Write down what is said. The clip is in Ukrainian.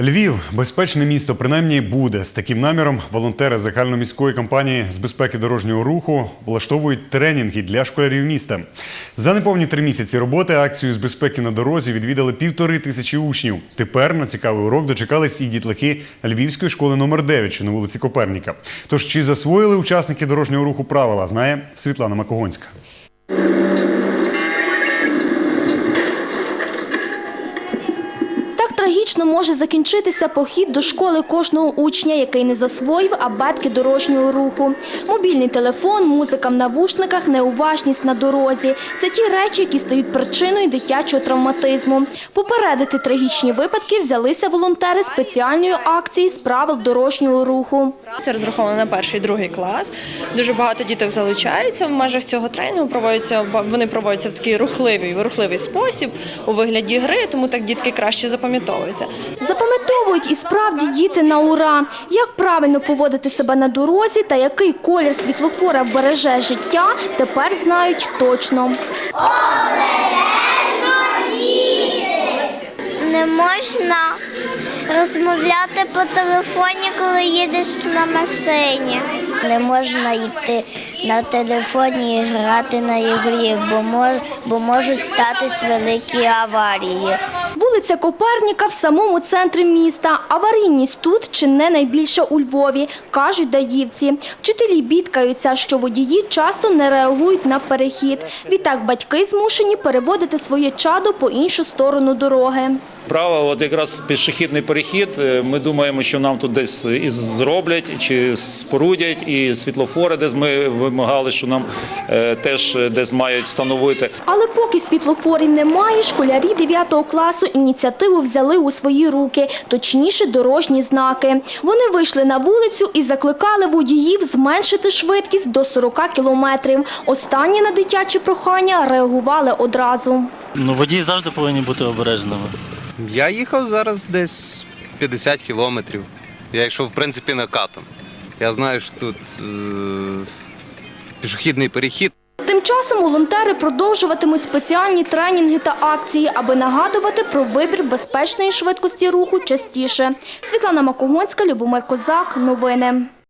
Львів безпечне місто принаймні буде. З таким наміром волонтери загальноміської кампанії з безпеки дорожнього руху влаштовують тренінги для школярів міста. За неповні три місяці роботи акцію з безпеки на дорозі відвідали півтори тисячі учнів. Тепер на цікавий урок дочекались і дітлахи Львівської школи номер 9, що на вулиці Коперніка. Тож чи засвоїли учасники дорожнього руху правила, знає Світлана Макогонська. Трагічно може закінчитися похід до школи кожного учня, який не засвоїв абетки дорожнього руху. Мобільний телефон, музика в навушниках, неуважність на дорозі – це ті речі, які стають причиною дитячого травматизму. Попередити трагічні випадки взялися волонтери спеціальної акції з правил дорожнього руху. Це розраховано на перший другий клас. Дуже багато діток залучається в межах цього тренінгу. Проводяться вони проводяться в такий рухливий, рухливий спосіб у вигляді гри, тому так дітки краще запам'ятовуються. Запам'ятовують і справді діти на ура. Як правильно поводити себе на дорозі та який колір світлофора береже життя, тепер знають точно. Не можна розмовляти по телефоні, коли їдеш на машині. Не можна йти на телефоні і грати на ігрі, бо, мож, бо можуть статись великі аварії. Вулиця Коперніка в самому центрі міста. Аварійність тут чи не найбільша у Львові, кажуть даївці. Вчителі бідкаються, що водії часто не реагують на перехід. Відтак батьки змушені переводити своє чадо по іншу сторону дороги. Право, от якраз пішохідний перехід. е, Ми думаємо, що нам тут десь і зроблять, чи спорудять, і світлофори, десь ми вимагали, що нам е, теж десь мають встановити. Але поки світлофорів немає, школярі 9 класу ініціативу взяли у свої руки, точніше дорожні знаки. Вони вийшли на вулицю і закликали водіїв зменшити швидкість до 40 кілометрів. Останні на дитячі прохання реагували одразу. Ну, водії завжди повинні бути обережними. Я їхав зараз десь 50 кілометрів. Я йшов, в принципі, накатом. Я знаю, що тут е- пішохідний перехід. Тим часом волонтери продовжуватимуть спеціальні тренінги та акції, аби нагадувати про вибір безпечної швидкості руху частіше. Світлана Макогонська, Любомир Козак. Новини.